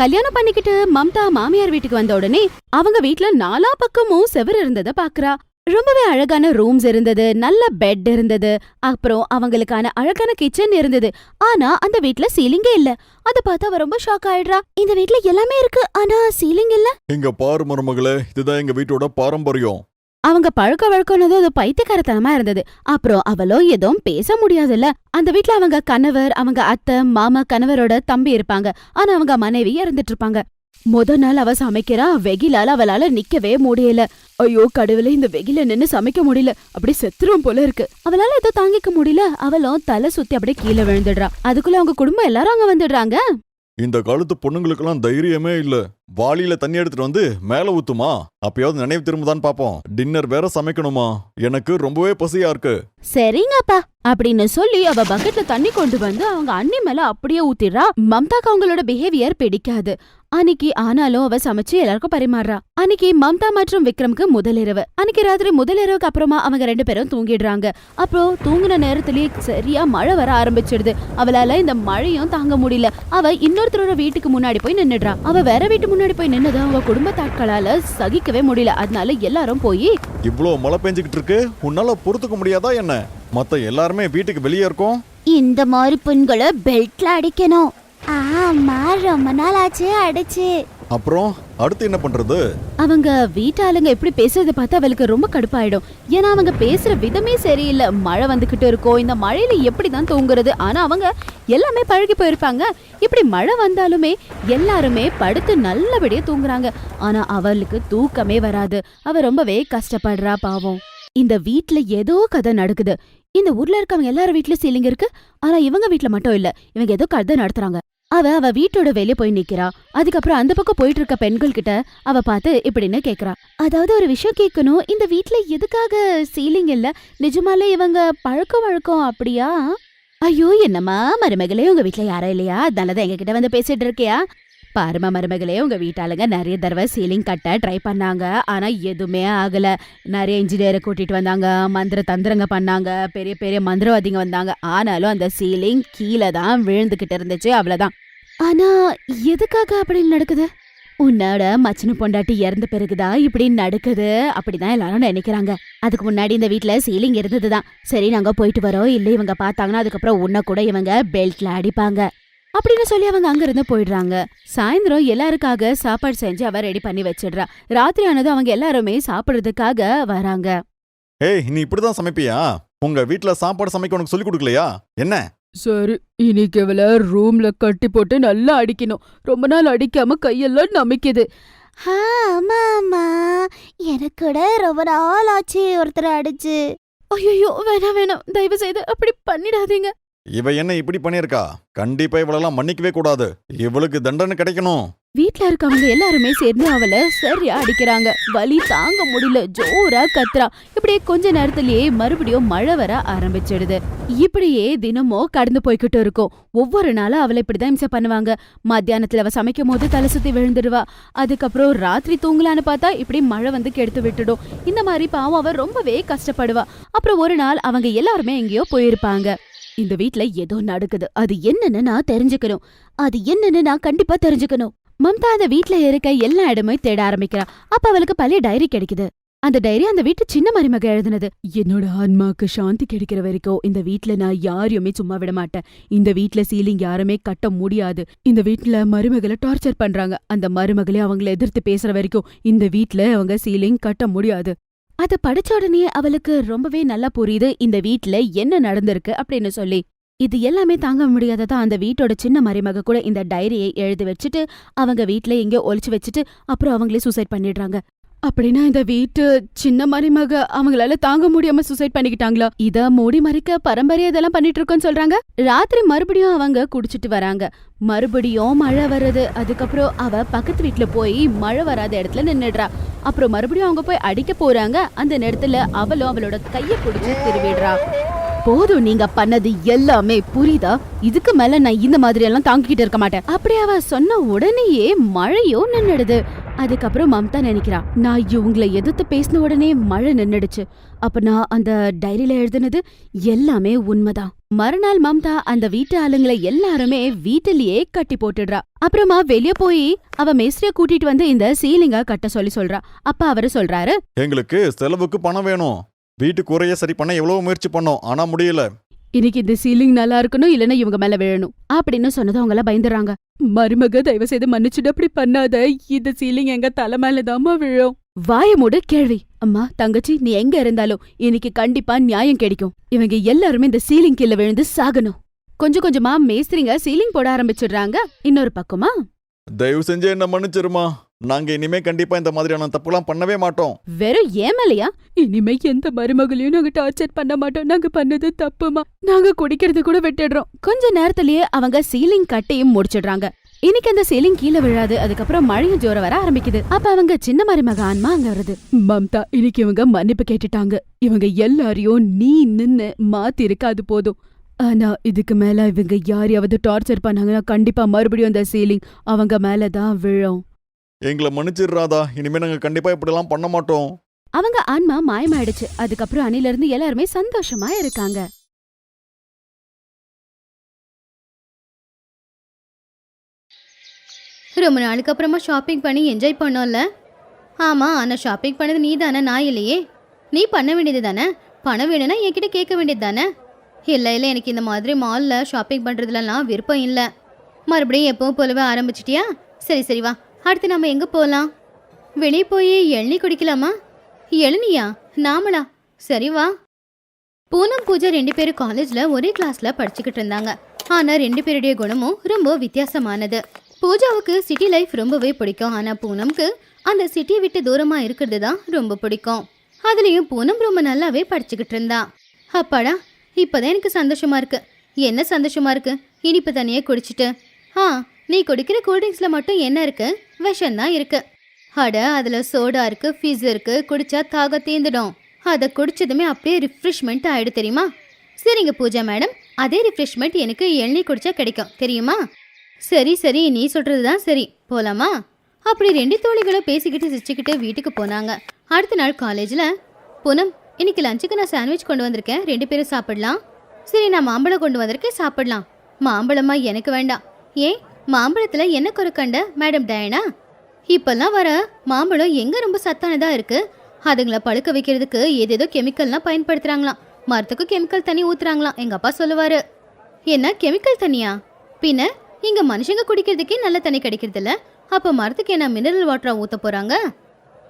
கல்யாணம் பண்ணிக்கிட்டு மம்தா மாமியார் வீட்டுக்கு வந்த உடனே அவங்க வீட்ல நாலா பக்கமும் செவர் இருந்தத பாக்குறா. ரொம்பவே அழகான ரூம்ஸ் இருந்தது நல்ல பெட் இருந்தது அப்புறம் அவங்களுக்கான அழகான கிச்சன் இருந்தது. ஆனா அந்த வீட்ல சீலிங்கே இல்ல. அத பார்த்து அவ ரொம்ப ஷாக் ஆயிடுறா. இந்த வீட்ல எல்லாமே இருக்கு ஆனா சீலிங் இல்ல. எங்க பாரு மருமகளே இதுதான் எங்க வீட்டோட பாரம்பரியம். அவங்க பழக்க வழக்கம்னது அது பைத்தியக்காரத்தனமா இருந்தது. அப்புறம் அவளோ எதுவும் பேச முடியாதுல்ல. அந்த வீட்ல அவங்க கணவர் அவங்க அத்தை மாமா கணவரோட தம்பி இருப்பாங்க. ஆனா அவங்க மனைவி இறந்துட்டு இருப்பாங்க. முத நாள் அவ சமைக்கிறா வெகிலால அவளால நிக்கவே முடியல. ஐயோ கடவுளே இந்த வெகில நின்னு சமைக்க முடியல. அப்படி செத்துருவோம் போல இருக்கு. அவளால ஏதோ தாங்கிக்க முடியல. அவளும் தலை சுத்தி அப்படியே கீழே விழுந்துடுறா. அதுக்குள்ள அவங்க குடும்பம் எல்லாரும் அங்க வந்துடுறாங்க. இந்த காலத்து பொண்ணுங்களுக்கெல்லாம் தைரியமே இல்ல. வாளியில தண்ணி எடுத்துட்டு வந்து மேல ஊத்துமா? அப்பயாவது நினைவு திரும்புதான்னு பாப்போம். டின்னர் வேற சமைக்கணுமா? எனக்கு ரொம்பவே பசியா இருக்கு. சரிங்கப்பா. அப்படின்னு சொல்லி அவ பக்கெட்ல தண்ணி கொண்டு வந்து அவங்க அண்ணி மேல அப்படியே ஊத்திடுறா. மம்தாக்கு அவங்களோட பிஹேவியர் பிடிக்காது. அன்னைக்கு ஆனாலும் அவ சமைச்சு எல்லாருக்கும் பரிமாறுறா. அன்னைக்கு மம்தா மற்றும் விக்ரம்க்கு முதலிரவு அன்னைக்கு ராத்திரி முதலிரவுக்கு அப்புறமா அவங்க ரெண்டு பேரும் தூங்கிடுறாங்க. அப்புறம் தூங்குன நேரத்திலேயே சரியா மழை வர ஆரம்பிச்சிடுது. அவளால இந்த மழையும் தாங்க முடியல. அவ இன்னொருத்தரோட வீட்டுக்கு முன்னாடி போய் நின்னுடுறா. அவ வேற வீட்டு முன்னாடி போய் நின்னது அவங்க குடும்பத்தாட்களால சகிக்கவே முடியல. அதனால எல்லாரும் போய் இவ்ளோ மழை பெஞ்சுக்கிட்டு இருக்கு. உன்னால பொறுத்துக்க முடியாதா என்ன? மத்த எல்லாருமே வீட்டுக்கு வெளியே இருக்கோம். இந்த மாதிரி பெண்களை பெல்ட்ல அடிக்கணும். ஆமா ரொம்ப நாள் ஆச்சு அடிச்சு. அப்புறம் அடுத்து என்ன பண்றது? அவங்க வீட்டாளுங்க எப்படி பேசுறத பார்த்து அவளுக்கு ரொம்ப கடுப்பாயிடும். ஏன்னா அவங்க பேசுற விதமே சரியில்லை. மழை வந்துகிட்டு இருக்கோ இந்த மழையில எப்படி தான் தூங்குறது? ஆனா அவங்க எல்லாமே பழகி போயிருப்பாங்க. இப்படி மழை வந்தாலுமே எல்லாருமே படுத்து நல்லபடியா தூங்குறாங்க. ஆனா அவளுக்கு தூக்கமே வராது. அவ ரொம்பவே கஷ்டப்படுறா பாவம். இந்த வீட்ல ஏதோ கதை நடக்குது. இந்த ஊர்ல இருக்கவங்க எல்லாரும் வீட்ல சீலிங் இருக்கு. ஆனா இவங்க வீட்ல மட்டும் இல்ல. இவங்க ஏதோ கதை நடத்துறாங்க. அவ அவ வீட்டோட வெளிய போய் நிக்கிறா. அதுக்கப்புறம் அந்த பக்கம் போயிட்டு இருக்க பெண்கள் கிட்ட அவ பார்த்து இப்படின்னு கேக்குறா. அதாவது ஒரு விஷயம் கேட்கணும் இந்த வீட்ல எதுக்காக சீலிங் இல்ல? நிஜமாலே இவங்க பழக்க வழக்கம் அப்படியா? ஐயோ என்னம்மா மருமகளே உங்க வீட்ல யாரும் இல்லையா? அதனாலதான் எங்க கிட்ட வந்து பேசிட்டு இருக்கியா? பாருமா மருமகளே உங்க வீட்டாளுங்க நிறைய தடவை சீலிங் கட்ட ட்ரை பண்ணாங்க. ஆனா எதுவுமே ஆகல. நிறைய இன்ஜினியரை கூட்டிட்டு வந்தாங்க. மந்திர தந்திரங்க பண்ணாங்க. பெரிய பெரிய மந்திரவாதிங்க வந்தாங்க. ஆனாலும் அந்த சீலிங் கீழே தான் விழுந்துகிட்டு இருந்துச்சு. அவ்வளவுதான். ஆனா எதுக்காக அப்படி நடக்குது? உன்னோட மச்சனு பொண்டாட்டி இறந்த பிறகுதான் இப்படி நடக்குது. அப்படிதான் எல்லாரும் நினைக்கிறாங்க. அதுக்கு முன்னாடி இந்த வீட்ல சீலிங் இருந்ததுதான். சரி நாங்க போயிட்டு வரோம். இல்ல இவங்க பார்த்தாங்கன்னா அதுக்கப்புறம் உன்ன கூட இவங்க பெல்ட்ல அடிப்பாங்க. அப்படின்னு சொல்லி அவங்க அங்க இருந்து போயிடுறாங்க. சாயந்தரம் எல்லாருக்காக சாப்பாடு செஞ்சு அவ ரெடி பண்ணி வச்சிடுறா. ராத்திரி ஆனதும் அவங்க எல்லாருமே சாப்பிடுறதுக்காக வராங்க. ஏய் நீ இப்படிதான் சமைப்பியா? உங்க வீட்ல சாப்பாடு சமைக்க உனக்கு சொல்லி கொடுக்கலையா? என்ன? சரி இன்னைக்கு இவள ரூம்ல கட்டி போட்டு நல்லா அடிக்கணும். ரொம்ப நாள் அடிக்காம கையெல்லாம் நமிக்குது. ஆமாமா எனக்கு கூட ரொம்ப நாள் ஆச்சு ஒருத்தர் அடிச்சு. ஐயோ வேணாம் வேணாம். தயவு செய்து அப்படி பண்ணிடாதீங்க. இவ என்ன இப்படி பண்ணியிருக்கா? கண்டிப்பா இவளெல்லாம் மன்னிக்கவே கூடாது. இவளுக்கு தண்டனை கிடைக்கணும். வீட்ல இருக்கவங்க எல்லாருமே சேர்ந்து அவளை சரியா அடிக்கிறாங்க. வலி தாங்க முடியல. ஜோரா கத்துறா. இப்படியே கொஞ்ச நேரத்திலேயே மறுபடியும் மழை வர ஆரம்பிச்சிடுது. இப்படியே தினமும் கடந்து போய்கிட்டு இருக்கும். ஒவ்வொரு நாளும் அவளை இப்படிதான் இம்சை பண்ணுவாங்க. மத்தியானத்துல அவ சமைக்கும் போது தலை சுத்தி விழுந்துடுவா அதுக்கப்புறம் ராத்திரி தூங்கலான்னு பார்த்தா இப்படி மழை வந்து கெடுத்து விட்டுடும். இந்த மாதிரி பாவம் அவ ரொம்பவே கஷ்டப்படுவா. அப்புறம் ஒரு நாள் அவங்க எல்லாருமே எங்கேயோ போயிருப்பாங்க. இந்த வீட்ல ஏதோ நடக்குது. அது என்னன்னு நான் தெரிஞ்சுக்கணும். அது என்னன்னு நான் கண்டிப்பா தெரிஞ்சுக்கணும். மம்தா அந்த வீட்ல இருக்க எல்லா இடமே தேட ஆரம்பிக்கிறா. அப்ப அவளுக்கு பழைய டைரி கிடைக்குது. அந்த டைரி அந்த வீட்டு சின்ன மருமக எழுதுனது. என்னோட ஆன்மாக்கு சாந்தி கிடைக்கிற வரைக்கும் இந்த வீட்ல நான் யாரையுமே சும்மா விட மாட்டேன். இந்த வீட்ல சீலிங் யாருமே கட்ட முடியாது. இந்த வீட்ல மருமகளை டார்ச்சர் பண்றாங்க. அந்த மருமகளே அவங்கள எதிர்த்து பேசுற வரைக்கும் இந்த வீட்ல அவங்க சீலிங் கட்ட முடியாது. அத படிச்ச உடனே அவளுக்கு ரொம்பவே நல்லா புரியுது இந்த வீட்ல என்ன நடந்திருக்கு அப்படின்னு சொல்லி. இது எல்லாமே தாங்க முடியாததா அந்த வீட்டோட சின்ன மருமக கூட இந்த டைரியை எழுதி வச்சுட்டு அவங்க வீட்ல எங்கேயோ ஒழிச்சு வச்சுட்டு அப்புறம் அவங்களே சூசைட் பண்ணிடுறாங்க. அப்படின்னா இந்த வீட்டு சின்ன மருமக அவங்களால தாங்க முடியாம சூசைட் பண்ணிக்கிட்டாங்களா? இத மூடி மறைக்க பரம்பரையா இதெல்லாம் பண்ணிட்டு இருக்கோன்னு சொல்றாங்க? ராத்திரி மறுபடியும் அவங்க குடிச்சிட்டு வராங்க. மறுபடியும் மழை வருது அதுக்கப்புறம் அவ பக்கத்து வீட்டுல போய் மழை வராத இடத்துல நின்னுடுறா. அப்புறம் மறுபடியும் அவங்க போய் அடிக்க போறாங்க. அந்த நேரத்துல அவளும் அவளோட கைய பிடிச்சி திருவிடுறா. போதும் நீங்க பண்ணது எல்லாமே புரியுதா? இதுக்கு மேல நான் இந்த மாதிரி எல்லாம் தாங்கிக்கிட்டு இருக்க மாட்டேன். அப்படி அவ சொன்ன உடனேயே மழையும் நின்னுடுது. அதுக்கப்புறம் மம்தா நினைக்கிறா நான் இவங்கள எதிர்த்து பேசின உடனே மழை நின்னுடுச்சு. அப்ப நான் அந்த டைரியில எழுதுனது எல்லாமே உண்மைதான். மறுநாள் மம்தா அந்த வீட்டு ஆளுங்களை எல்லாருமே வீட்டிலேயே கட்டி போட்டுடுறா. அப்புறமா வெளிய போய் அவ மேஸ்திரிய கூட்டிட்டு வந்து இந்த சீலிங்க கட்ட சொல்லி சொல்றா. அப்ப அவரு சொல்றாரு எங்களுக்கு செலவுக்கு பணம் வேணும். வீட்டு குறைய சரி பண்ண எவ்வளவு முயற்சி பண்ணோம் ஆனா முடியல. இன்னைக்கு இந்த சீலிங் நல்லா இருக்கணும் இல்லைன்னா இவங்க மேல விழணும். அப்படின்னு சொன்னது அவங்க எல்லாம் பயந்துறாங்க மருமக தயவு செய்து மன்னிச்சுட்டு அப்படி பண்ணாத. இந்த சீலிங் எங்க தலை மேலதாம்மா விழும். வாய மூடு கேள்வி. அம்மா தங்கச்சி நீ எங்க இருந்தாலும் இன்னைக்கு கண்டிப்பா நியாயம் கிடைக்கும். இவங்க எல்லாருமே இந்த சீலிங் கீழ விழுந்து சாகணும். கொஞ்சம் கொஞ்சமா மேஸ்திரிங்க சீலிங் போட ஆரம்பிச்சிடுறாங்க. இன்னொரு பக்கமா? தயவு செஞ்சு என்ன மன்னிச்சிருமா? நாங்க இனிமே கண்டிப்பா இந்த மாதிரியான தப்புலாம் பண்ணவே மாட்டோம். வெறும் ஏமலையா? இனிமே எந்த மருமகளையும் நாங்க டார்ச்சர் பண்ண மாட்டோம். நாங்க பண்ணது தப்புமா? நாங்க குடிக்கிறது கூட விட்டுடுறோம். கொஞ்ச நேரத்திலேயே அவங்க சீலிங் கட்டையும் முடிச்சிடுறாங்க. இன்னைக்கு அந்த சீலிங் கீழே விழாது. அதுக்கப்புறம் மழையும் ஜோர வர ஆரம்பிக்குது. அப்ப அவங்க சின்ன மருமக ஆன்மா அங்க வருது. மம்தா இன்னைக்கு இவங்க மன்னிப்பு கேட்டுட்டாங்க. இவங்க எல்லாரையும் நீ நின்னு மாத்தி இருக்காது போதும். ஆனா இதுக்கு மேல இவங்க யாரையாவது டார்ச்சர் பண்ணாங்கன்னா கண்டிப்பா மறுபடியும் அந்த சீலிங் அவங்க மேலதான் விழும். எங்களை மன்னிச்சிடுறாதா. இனிமே நாங்க கண்டிப்பா இப்படிலாம் பண்ண மாட்டோம். அவங்க ஆன்மா மாயமாயிடுச்சு. அதுக்கப்புறம் அணில இருந்து எல்லாருமே சந்தோஷமா இருக்காங்க. ரொம்ப நாளுக்கு அப்புறமா ஷாப்பிங் பண்ணி என்ஜாய் பண்ணோம்ல? ஆமாம் ஆனால் ஷாப்பிங் பண்ணது நீ தானே நான் இல்லையே. நீ பண்ண வேண்டியது தானே? பணம் வேணும்னா என்கிட்ட கேட்க வேண்டியது தானே? இல்லை இல்லை எனக்கு இந்த மாதிரி மாலில் ஷாப்பிங் பண்ணுறதுலலாம் விருப்பம் இல்லை. மறுபடியும் எப்பவும் போலவே ஆரம்பிச்சிட்டியா? சரி சரி வா. அடுத்து நம்ம எங்கே போகலாம் வெளியே போய் இளநீ குடிக்கலாமா? இளநியா நாமளா? சரி வா. பூனம் பூஜா ரெண்டு பேரும் காலேஜில் ஒரே கிளாஸில் படிச்சுக்கிட்டு இருந்தாங்க. ஆனால் ரெண்டு பேருடைய குணமும் ரொம்ப வித்தியாசமானது. பூஜாவுக்கு சிட்டி லைஃப் ரொம்பவே பிடிக்கும். ஆனால் பூனம்க்கு அந்த சிட்டியை விட்டு தூரமாக இருக்கிறது தான் ரொம்ப பிடிக்கும். அதுலேயும் பூனம் ரொம்ப நல்லாவே படிச்சுக்கிட்டு இருந்தா. அப்பாடா இப்போதான் எனக்கு சந்தோஷமா இருக்கு. என்ன சந்தோஷமா இருக்கு? இனிப்பு தண்ணியை குடிச்சிட்டு. ஆ நீ குடிக்கிற கூல்ட்ரிங்க்ஸில் மட்டும் என்ன இருக்கு? விஷம் தான் இருக்கு. அட அதில் சோடா இருக்கு ஃபிஸ் இருக்கு குடிச்சா தாக தீந்துடும். அதை குடிச்சதுமே அப்படியே ரிஃப்ரெஷ்மெண்ட் ஆயிடு தெரியுமா? சரிங்க பூஜா மேடம் அதே ரிஃப்ரெஷ்மெண்ட் எனக்கு எண்ணெய் குடிச்சா கிடைக்கும் தெரியுமா? சரி சரி நீ சொல்றது தான் சரி போலாமா? அப்படி ரெண்டு தோழிகளும் பேசிக்கிட்டு சிரிச்சுக்கிட்டு வீட்டுக்கு போனாங்க. அடுத்த நாள் காலேஜில் பூனம் இன்னைக்கு லஞ்சுக்கு நான் சாண்ட்விச் கொண்டு வந்திருக்கேன் ரெண்டு பேரும் சாப்பிடலாம். சரி நான் மாம்பழம் கொண்டு வந்திருக்கேன் சாப்பிடலாம். மாம்பழமா எனக்கு வேண்டாம். ஏன்? மாம்பழத்தில் என்ன குறை கண்ட மேடம் டயனா? இப்போல்லாம் வர மாம்பழம் எங்கே ரொம்ப சத்தானதாக இருக்கு? அதுங்களை பழுக்க வைக்கிறதுக்கு ஏதேதோ கெமிக்கல்லாம் பயன்படுத்துகிறாங்களாம் மரத்துக்கு கெமிக்கல் தண்ணி ஊற்றுறாங்களாம் எங்கள் அப்பா சொல்லுவார். என்ன கெமிக்கல் தண்ணியா? பின்ன இங்கே மனுஷங்க குடிக்கிறதுக்கே நல்ல தண்ணி கிடைக்கிறது அப்போ மரத்துக்கு என்ன மினரல் வாட்டரா ஊற்ற போகிறாங்க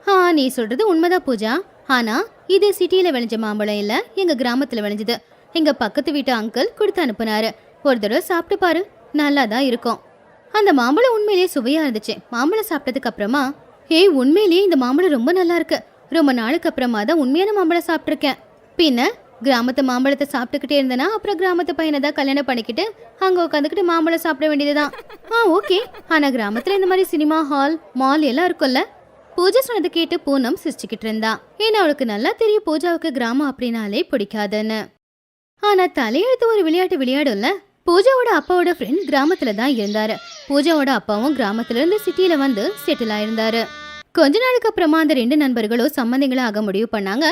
ஆ நீ சொல்கிறது உண்மைதான் பூஜா. ஆனால் இது சிட்டியில் விளைஞ்ச மாம்பழம் இல்லை எங்கள் கிராமத்தில் விளைஞ்சது. எங்கள் பக்கத்து வீட்டு அங்கிள் கொடுத்து அனுப்புனாரு. ஒரு தடவை சாப்பிட்டு பாரு. நல்லா தான் இருக்கும். அந்த மாம்பழம் உண்மையிலேயே சுவையாக இருந்துச்சு. மாம்பழம் சாப்பிட்டதுக்கு அப்புறமா ஏய் உண்மையிலேயே இந்த மாம்பழம் ரொம்ப நல்லா இருக்கு. ரொம்ப நாளுக்கு அப்புறமா தான் உண்மையான மாம்பழம் சாப்பிட்ருக்கேன் பின்ன கிராமத்து மாம்பழத்தை சாப்பிட்டுக்கிட்டே இருந்தேனா அப்புறம் கிராமத்து பையனை தான் கல்யாணம் பண்ணிக்கிட்டு அங்கே உட்காந்துக்கிட்டு மாம்பழம் சாப்பிட வேண்டியதுதான். ஆ ஓகே. ஆனால் கிராமத்தில் இந்த மாதிரி சினிமா ஹால் மால் எல்லாம் இருக்கும்ல? பூஜா சொன்னதை கேட்டு பூனம் சிரிச்சுக்கிட்டு இருந்தா. ஏன்னா அவளுக்கு நல்லா தெரியும் பூஜாவுக்கு கிராமம் அப்படின்னாலே பிடிக்காதுன்னு. ஆனா தலையெழுத்து ஒரு விளையாட்டு விளையாடும்ல? பூஜாவோட அப்பாவோட ஃப்ரெண்ட் கிராமத்துல தான் இருந்தாரு. பூஜாவோட அப்பாவும் கிராமத்துல இருந்து சிட்டில வந்து செட்டில் ஆயிருந்தாரு. கொஞ்ச நாளுக்கு அப்புறமா அந்த ரெண்டு நண்பர்களும் சம்மந்திங்களா ஆக முடிவு பண்ணாங்க.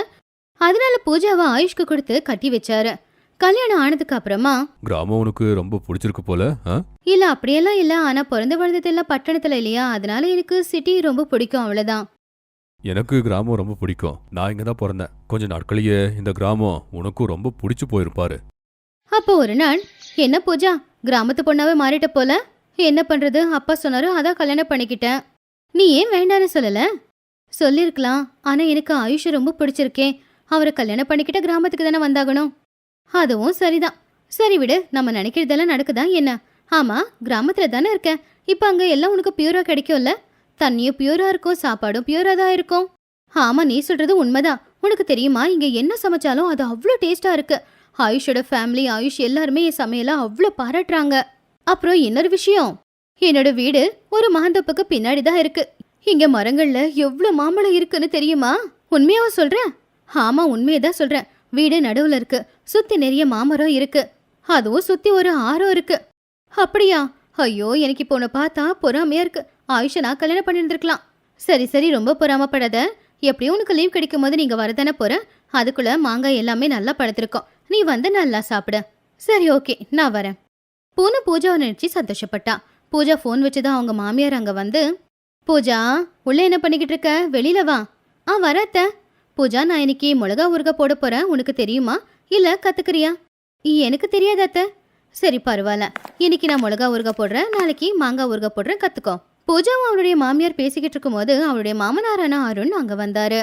அதனால பூஜாவை ஆயுஷ்க்கு கொடுத்து கட்டி வச்சாரு. கல்யாணம் ஆனதுக்கு அப்புறமா கிராமம் உனக்கு ரொம்ப பிடிச்சிருக்கு போல? இல்ல அப்படியெல்லாம் இல்ல. ஆனா பிறந்த வளர்ந்தது எல்லாம் பட்டணத்துல இல்லையா? அதனால எனக்கு சிட்டி ரொம்ப பிடிக்கும் அவ்வளவுதான். எனக்கு கிராமம் ரொம்ப பிடிக்கும். நான் இங்க தான் பிறந்தேன். கொஞ்ச நாட்களையே இந்த கிராமம் உனக்கும் ரொம்ப பிடிச்சு போயிருப்பாரு. அப்போ ஒரு நாள் என்ன பூஜா கிராமத்து பொண்ணாவே மாறிட்ட போல? என்ன பண்றது? அப்பா சொன்னாரு அதான் கல்யாணம் பண்ணிக்கிட்டேன். நீ ஏன் வேண்டான்னு சொல்லல? சொல்லிருக்கலாம். ஆனா எனக்கு ஆயுஷ் ரொம்ப பிடிச்சிருக்கேன் அவரை கல்யாணம் பண்ணிக்கிட்ட கிராமத்துக்கு தானே வந்தாகணும். அதுவும் சரிதான். சரி விடு நம்ம நினைக்கிறதெல்லாம் நடக்குதா என்ன? ஆமா கிராமத்துல தானே இருக்க இப்ப அங்க எல்லாம் உனக்கு பியூரா கிடைக்கும்ல? தண்ணியும் பியூரா இருக்கும் சாப்பாடும் பியூரா தான் இருக்கும். ஆமா நீ சொல்றது உண்மைதான். உனக்கு தெரியுமா இங்க என்ன சமைச்சாலும் அது அவ்வளோ டேஸ்டா இருக்கு. ஆயுஷோட ஃபேமிலி ஆயுஷ் எல்லாருமே என் சமையலை அவ்வளோ பாராட்டுறாங்க. அப்புறம் இன்னொரு விஷயம். என்னோட வீடு ஒரு மாந்தப்புக்கு பின்னாடி தான் இருக்கு. இங்க மரங்கள்ல எவ்வளோ மாம்பழம் இருக்குன்னு தெரியுமா? உண்மையாவா சொல்றேன்? ஆமா உண்மையை தான் சொல்றேன். வீடு நடுவுல இருக்கு. சுத்தி நிறைய மாமரம் இருக்கு. அதுவும் சுத்தி ஒரு ஆறம் இருக்கு. அப்படியா? ஐயோ எனக்கு இப்போ உன்னை பார்த்தா பொறாமையா இருக்கு. ஆயுஷை நான் கல்யாணம் பண்ணியிருந்துருக்கலாம். சரி சரி ரொம்ப பொறாமப்படாத. எப்படியும் உனக்கு லீவ் கிடைக்கும் போது நீங்க வரதானே போற? அதுக்குள்ள மாங்காய் எல்லாமே நல்லா படுத்திருக்கோம் நீ வந்து நல்லா சாப்பிடு. சரி ஓகே நான் வரேன். பூனை பூஜாவை நினச்சி சந்தோஷப்பட்டா. பூஜா ஃபோன் வச்சு தான் அவங்க மாமியார் அங்கே வந்து பூஜா உள்ளே என்ன பண்ணிக்கிட்டு இருக்க? வெளியில வா. ஆ வரத்த பூஜா நான் இன்னைக்கு மிளகா ஊறுக போட போகிறேன் உனக்கு தெரியுமா? இல்லை கற்றுக்கிறியா எனக்கு தெரியாது அத்தை. சரி பரவாயில்ல. இன்னைக்கு நான் மிளகா ஊறுக போடுறேன். நாளைக்கு மாங்காய் ஊறுக போடுறேன். கற்றுக்கோ பூஜாவும் அவளுடைய மாமியார் பேசிக்கிட்டு இருக்கும்போது அவளுடைய மாமனாரான அருண் அங்கே வந்தாரு.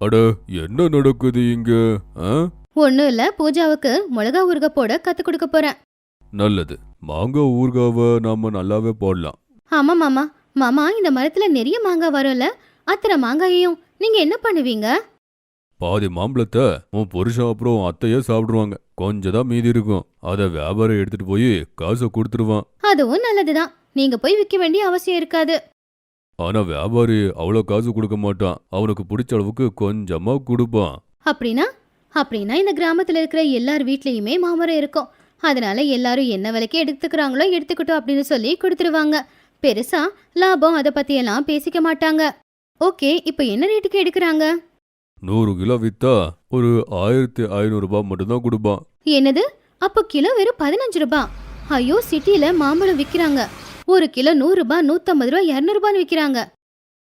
அட என்ன நடக்குது இங்க? ஒன்றும் இல்லை பூஜாவுக்கு மிளகா ஊறுக போட கற்றுக் கொடுக்க போகிறேன் நல்லது. மாங்காய் ஊறுகாவை நாம நல்லாவே போடலாம். ஆமாம் மாமா. மாமா இந்த மரத்தில் நிறைய மாங்காய் வரும்ல? அத்தனை மாங்காயையும் நீங்கள் என்ன பண்ணுவீங்க? பாதி மாம்பழத்தை உன் புருஷன் அப்புறம் அத்தையே சாப்பிடுவாங்க. கொஞ்சம் தான் மீதி இருக்கும். அதை வியாபாரம் எடுத்துட்டு போய் காசை கொடுத்துருவான். அதுவும் நல்லதுதான். நீங்கள் போய் விற்க வேண்டிய அவசியம் இருக்காது. ஆனா வியாபாரி அவ்வளோ காசு கொடுக்க மாட்டான். அவனுக்கு பிடிச்ச அளவுக்கு கொஞ்சமா கொடுப்பான். அப்படின்னா அப்படின்னா இந்த கிராமத்தில் இருக்கிற எல்லார் வீட்லேயுமே மாமரம் இருக்கும். அதனால எல்லாரும் என்ன விலைக்கு எடுத்துக்கிறாங்களோ எடுத்துக்கிட்டோம் அப்படின்னு சொல்லி கொடுத்துருவாங்க. பெருசா லாபம் அதை பற்றியெல்லாம் பேசிக்க மாட்டாங்க. ஓகே இப்போ என்ன ரேட்டுக்கு எடுக்கிறாங்க? நூறு கிலோ வித்தா ஒரு ஆயிரத்தி ஐநூறு ரூபாய் மட்டும்தான் கொடுப்பான். என்னது? அப்போ கிலோ வெறும் பதினஞ்சு ரூபாய் ஐயோ சிட்டில மாம்பழம் விற்கிறாங்க ஒரு கிலோ நூறு ரூபாய் நூத்தம்பது ரூபாய் இரநூறுபான்னு விற்கிறாங்க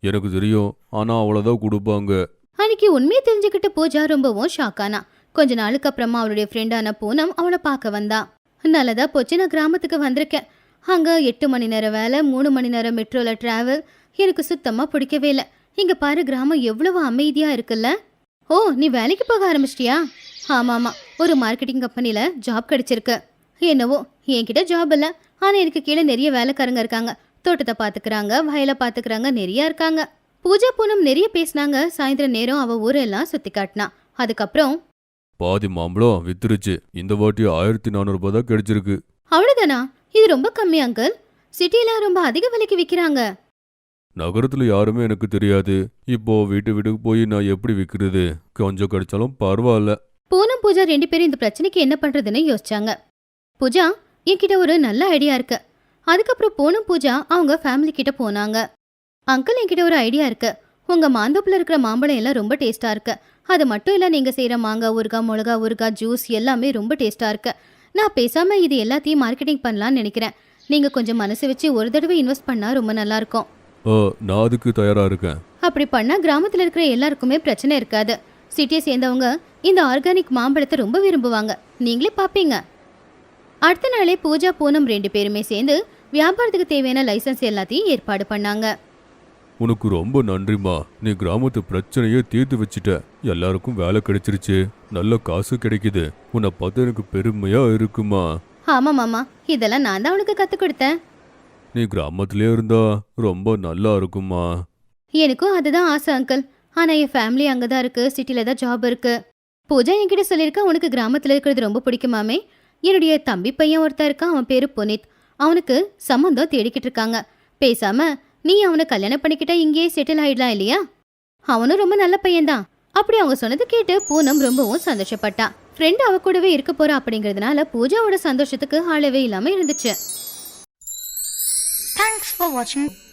எனக்கு தெரியும். ஆனா அவ்வளோதான் கொடுப்பாங்க. அன்னைக்கு உண்மையை தெரிஞ்சுக்கிட்டு பூஜா ரொம்பவும் ஷாக் ஆனா. கொஞ்ச நாளுக்கு அப்புறமா அவளுடைய ஃப்ரெண்டான பூனம் அவளை பார்க்க வந்தா. நல்லதா போச்சு நான் கிராமத்துக்கு வந்திருக்கேன். அங்க எட்டு மணி நேரம் வேலை மூணு மணி நேரம் மெட்ரோல டிராவல் எனக்கு சுத்தமா பிடிக்கவே இல்லை. இங்க பாரு கிராமம் எவ்வளவு அமைதியா இருக்குல்ல? ஓ நீ வேலைக்கு போக ஆரம்பிச்சிட்டியா? ஆமா ஆமா. ஒரு மார்க்கெட்டிங் கம்பெனில ஜாப் கிடைச்சிருக்கு. என்னவோ என்கிட்ட ஜாப் இல்லை. ஆனா எனக்கு கீழே நிறைய வேலைக்காரங்க இருக்காங்க. தோட்டத்தை பார்த்துக்கிறாங்க வயலை பார்த்துக்கிறாங்க நிறையா இருக்காங்க. பூஜா பூனம் நிறைய பேசினாங்க. சாயந்தரம் நேரம் அவ ஊரெல்லாம் சுத்தி காட்டினா. அதுக்கப்புறம் பாதி மாம்பழம் வித்துருச்சு. இந்த வாட்டி ஆயிரத்தி நானூறு ரூபாய் தான் கிடைச்சிருக்கு. அவ்வளவுதானா? இது ரொம்ப கம்மி அங்கிள் சிட்டில ரொம்ப அதிக விலைக்கு விக்கிறாங்க. நகரத்துல யாருமே எனக்கு தெரியாது. இப்போ வீட்டு வீட்டுக்கு போய் நான் எப்படி விற்கிறது கொஞ்சம் கிடைச்சாலும் பரவாயில்ல. பூனம் பூஜா ரெண்டு பேரும் இந்த பிரச்சனைக்கு என்ன பண்றதுன்னு யோசிச்சாங்க. பூஜா என்கிட்ட ஒரு நல்ல ஐடியா இருக்கு. அதுக்கப்புறம் பூனம் பூஜா அவங்க ஃபேமிலி கிட்ட போனாங்க. அங்கிள் என்கிட்ட ஒரு ஐடியா இருக்கு. உங்க மாந்தோப்புல இருக்கிற மாம்பழம் எல்லாம் ரொம்ப டேஸ்டா இருக்கு. அது மட்டும் இல்ல நீங்க செய்யற மாங்காய் ஊறுகாய் மிளகா ஊறுகாய் ஜூஸ் எல்லாமே ரொம்ப டேஸ்டா இருக்கு. நான் பேசாம இது எல்லாத்தையும் மார்க்கெட்டிங் பண்ணலாம்னு நினைக்கிறேன். நீங்க கொஞ்சம் மனசு வச்சு ஒரு தடவை இன்வெஸ்ட் பண்ணா ரொம்ப நல்லா இருக்கும் ஆ, நான் அதுக்கு தயாரா இருக்கேன். அப்படி பண்ணா கிராமத்துல இருக்கிற எல்லாருக்குமே பிரச்சனை இருக்காது. சிட்டியை சேர்ந்தவங்க இந்த ஆர்கானிக் மாம்பழத்தை ரொம்ப விரும்புவாங்க. நீங்களே பாப்பீங்க. அடுத்த நாளே பூஜா பூனம் ரெண்டு பேருமே சேர்ந்து வியாபாரத்துக்கு தேவையான லைசன்ஸ் எல்லாத்தையும் ஏற்பாடு பண்ணாங்க. உனக்கு ரொம்ப நன்றிம்மா. நீ கிராமத்து பிரச்சனையே தீர்த்து வச்சிட்ட. எல்லாருக்கும் வேலை கிடைச்சிருச்சு. நல்ல காசு கிடைக்குது. உன்னை பார்த்து எனக்கு பெருமையா இருக்குமா. ஆமா மாமா. இதெல்லாம் நான் தான் உனக்கு கத்து கொடுத்தேன். நீ கிராமத்திலே இருந்தா ரொம்ப நல்லா இருக்குமா எனக்கும் அதுதான் ஆசை அங்கிள். ஆனா என் ஃபேமிலி அங்கதான் இருக்கு. சிட்டில தான் ஜாப் இருக்கு. பூஜா என்கிட்ட சொல்லியிருக்கா உனக்கு கிராமத்துல இருக்கிறது ரொம்ப பிடிக்குமாமே. என்னுடைய தம்பி பையன் ஒருத்தன் இருக்கான். அவன் பேரு புனித். அவனுக்கு சம்மந்தம் தேடிக்கிட்டு இருக்காங்க. பேசாம நீ அவனை கல்யாணம் பண்ணிக்கிட்டா இங்கேயே செட்டில் ஆயிடலாம் இல்லையா? அவனும் ரொம்ப நல்ல பையன்தான். அப்படி அவங்க சொன்னது கேட்டு பூனம் ரொம்பவும் சந்தோஷப்பட்டா. ஃப்ரெண்ட் அவ கூடவே இருக்க போறா அப்படிங்கிறதுனால பூஜாவோட சந்தோஷத்துக்கு ஆளவே இல்லாம இருந்துச்சு. Thanks for watching.